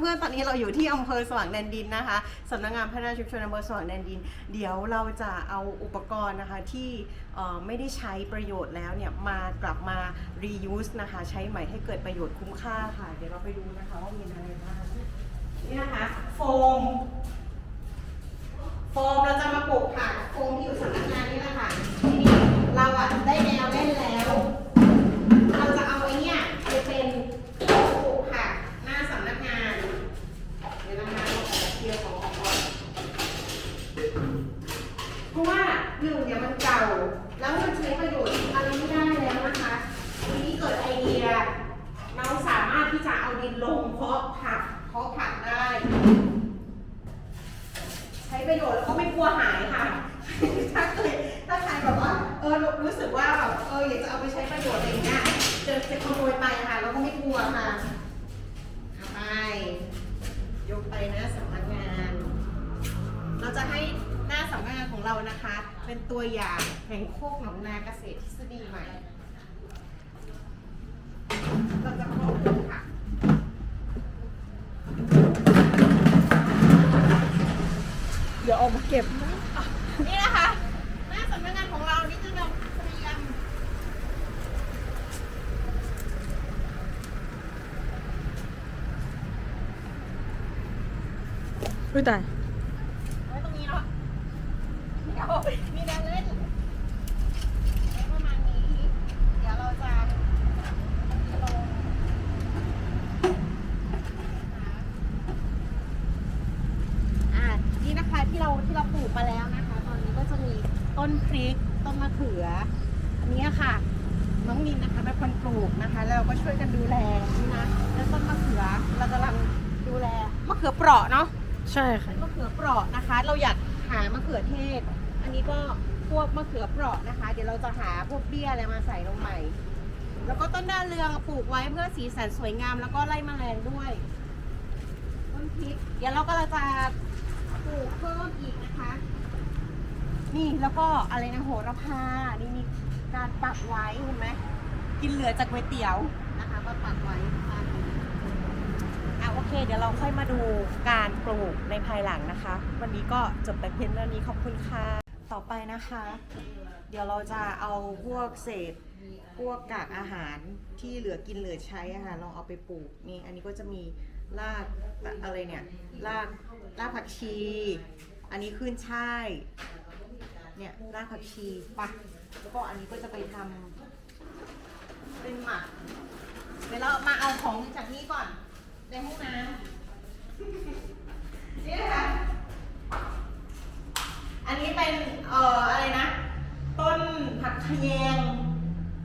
เพื่อนๆ ตอนนี้เราอยู่ที่อำเภอสว่างแดนดินนะคะสำนักงานพัฒนาชุมชนอำเภอสว่างแดนดิน เดี๋ยวเราจะเอาอุปกรณ์นะคะที่ไม่ได้ใช้ประโยชน์แล้วเนี่ยมากลับมา reuse นะคะใช้ใหม่ให้เกิดประโยชน์คุ้มค่าค่ะ เดี๋ยวเราไปดูนะคะว่ามีอะไรบ้างนี่นะคะโฟม เพราะว่าหนึ่งเนี่ยมันเก่า แล้วมันใช้ประโยชน์อะไรไม่ได้แล้วนะคะทีนี้เกิดไอเดีย เราสามารถที่จะเอาดินลงเพาะผักเพาะผักได้ ใช้ประโยชน์แล้วก็ไม่กลัวหายค่ะ ถ้าเคยถ้าใครแบบว่าเออรู้สึกว่าแบบเอออยากจะเอาไปใช้ประโยชน์อะไรอย่างเงี้ยจะจะขโมยไปค่ะแล้วก็ไม่กลัวค่ะไปยกไปน้าสำนักงาน เราจะให้ เรานะคะ เป็นตัวอย่างแห่งโคกหนองนาเกษตรทฤษฎีใหม่ เราจะเพาะปลูกค่ะเดี๋ยวออกมาเก็บ นี่นะคะหน้าสำนักงานของเรานี่จะนำเตรียมอุ้ยตาย ไว้ตรงนี้เนาะเดี๋ยวมีแรงเล่นไว้ประมาณนี้ เดี๋ยวเราจะลงอ่านี่นะคะที่เราที่เราปลูกมาแล้วนะคะ ตอนนี้ก็จะมีต้นพริก ต้นมะเขือ อันนี้ค่ะ น้องนินนะคะเป็นคนปลูกนะคะ แล้วเราก็ช่วยกันดูแลนี่นะแล้วต้นมะเขือเรากำลังดูแลมะเขือเปราะเนาะใช่ค่ะเป็นมะเขือเปราะนะคะ เราอยากหามะเขือเทศ อันนี้ก็พวกมะเขือเปราะนะคะ เดี๋ยวเราจะหาพวกเบี้ยอะไรมาใส่ลงใหม่แล้วก็ต้นดาวเรืองปลูกไว้เพื่อสีสันสวยงามแล้วก็ไล่แมลงด้วย ต้นพริก เดี๋ยวเราก็จะปลูกเพิ่มอีกนะคะ นี่แล้วก็อะไรนะโหระพานี่มี การปักไว้เห็นไหมกินเหลือจากก๋วยเตี๋ยวนะคะมาปักไว้ข้างนี้อะโอเค เดี๋ยวเราค่อยมาดูการปลูกในภายหลังนะคะ วันนี้ก็จบแต่เพียงเท่านี้ขอบคุณค่ะต่อไปนะคะ เดี๋ยวเราจะเอาพวกเศษพวกกากอาหารที่เหลือกินเหลือใช้อะค่ะลองเอาไปปลูกนี่อันนี้ก็จะมีรากอะไรเนี่ยรากรากผักชี อันนี้ขึ้นช่ายเนี่ยรากผักชีปะ แล้วก็อันนี้ก็จะไปทำเป็นหมักเดี๋ยวเรามาเอาของจากนี้ก่อน ในห้องน้ำ นี่นะคะ อันนี้เป็น เอ่อ อะไรนะ ต้นผักขะแยง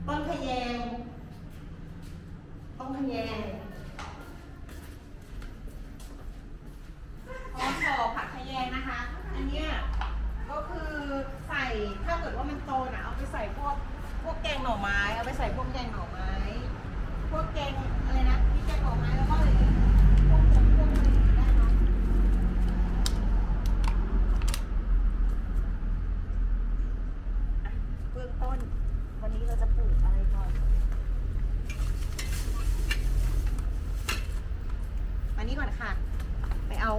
ต้นขะแยง ต้นขะแยงพอสอผักขะแยงนะคะ อันเนี้ยก็คือใส่ ถ้าเกิดว่ามันโตนะเอาไปใส่พวก พวกแกงหน่อไม้ เอาไปใส่พวกแกงหน่อไม้ พวกแกงอะไรนะที่แกงหน่อไม้แล้วก็อะไรอีกพวกผมพวกอะไรอย่างเงี้ยได้เนาะอะเบื้องต้น วันนี้เราจะปลูกอะไรก่อนมานี่ก่อนค่ะ ไปเอา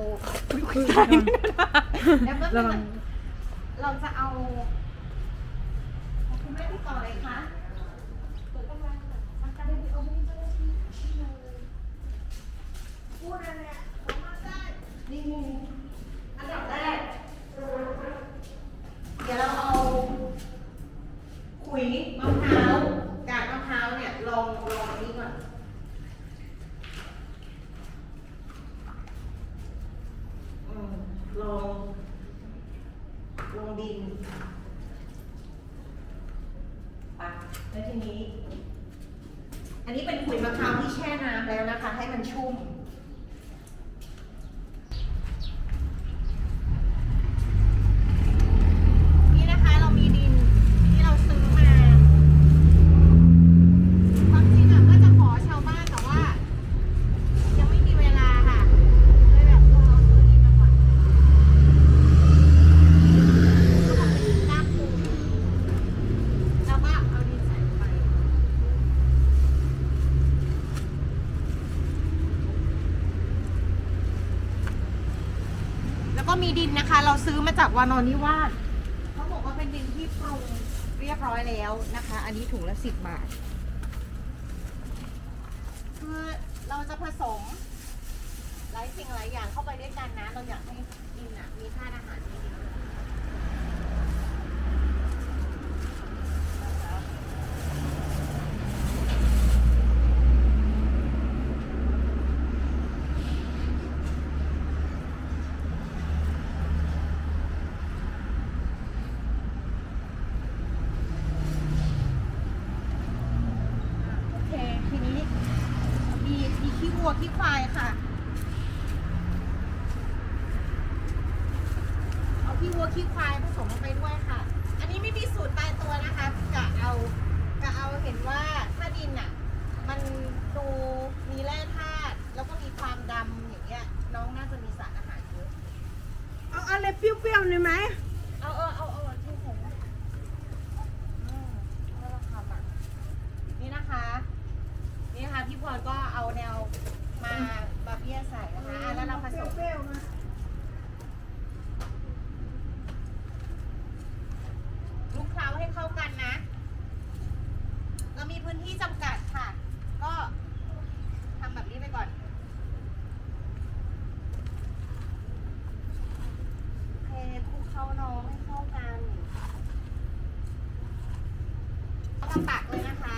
แล้วเบื้องระวังเราจะเอาคุณแม่ที่ต่อเลยคะพูดอะไรเนี่ยผมมาได้นี่อันดับแรก เดี๋ยวเราเอาขุยมะพร้าวกากมะพร้าวเนี่ยลงลงอันนี้ก่อน อืมลง ลงดินปะ แล้วทีนี้ อันนี้เป็นขุยมะพร้าวที่แช่น้ำแล้วนะคะ ให้มันชุ่ม นี่นะคะเรามีดินที่เราซื้อมา ความจริงอะก็จะขอชาวบ้านแต่ว่า ยังไม่มีเวลาค่ะ เลยแบบเออเอาซื้อดินมาก่อน ลากปูแล้วก็เอาดินใส่ลงไป ก็ มีดินนะคะ เราซื้อมาจากวานอนนิวาสเขาบอกว่าเป็นดินที่ปรุงเรียบร้อยแล้วนะคะ อันนี้ถุงละสิบบาท คือเราจะผสมหลายสิ่งหลายอย่างเข้าไปด้วยกันนะ เราอยากให้ดินอะมีธาตุอาหารที่ดีะคะโอเค ทีนี้ มีมีขี้ วัวขี้ควายค่ะ เอาขี้วัวขี้ควายผสมลงไปด้วยค่ะ อันนี้ไม่มีสูตรตายตัวนะคะกะเอากะเอาเห็นว่าถ้าดินอะ มันดูมีแร่ธาตุแล้วก็มีความดำอย่างเงี้ย น้องน่าจะมีสารอาหารเยอะ เอาอะไรเปรี้ยวๆหน่อยไหม เอาเอาเอาเอาที่ผมอืมเอาละค่ะมานี่นะคะ นี่นะคะพี่พรก็เอาแนวมาบาเบียใส่นะคะอะแล้วเราผสม เปรี้ยวๆนะ คลุกเคล้าให้เข้ากันนะ เรามีพื้นที่จำกัดค่ะ ก็ทำแบบนี้ไปก่อน โอเคคลุกเคล้าน้องให้เข้ากัน จะปักเลยนะคะ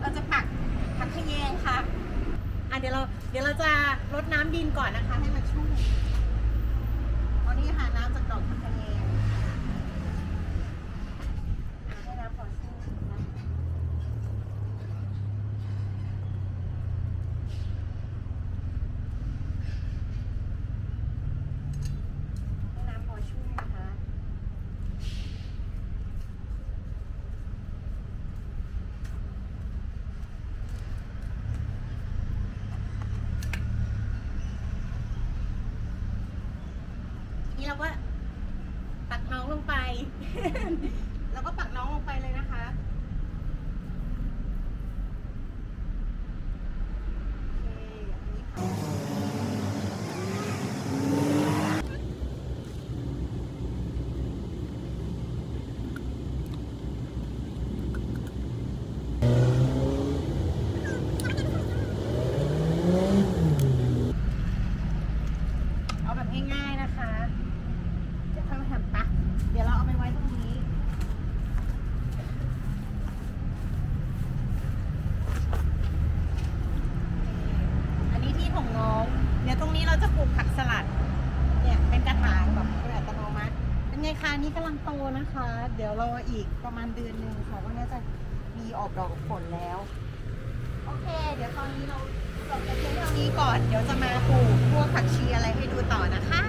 เราจะปักผักขะแยงค่ะ อะเดี๋ยวเราเดี๋ยวเราจะรดน้ำดินก่อนนะคะให้มันชุ่มเอานี่ค่ะน้ำจากดอกผักขะแยงอะให้น้ำพอชุ่มนะให้น้ำพอชุ่มนะคะ นี่ เราก็ปักน้องลงไป แล้วก็ปักน้องลงไปเลยนะคะโอเคอันนี้ค่ะเอาแบบง่ายๆนะคะ เดี๋ยวค่อยมาทำปะเดี๋ยวเราเอาไปไว้ตรงนี้ อันนี้ที่ของน้อง เดี๋ยวตรงนี้เราจะปลูกผักสลัด เนี่ยเป็นกระถางแบบเป็นอัตโนมัติ เป็ นี่กำลังโตนะคะ เดี๋ยวรออีกประมาณเดือนหนึ่งค่ะว่าน่าจะมีออกดอกผลแล้ว โอเค เดี๋ยวตอนนี้เราจบกันเพียงเท่านี้ก่อน เดี๋ยวจะมาปลูกพวกผักชีอะไรให้ดูต่อนะคะ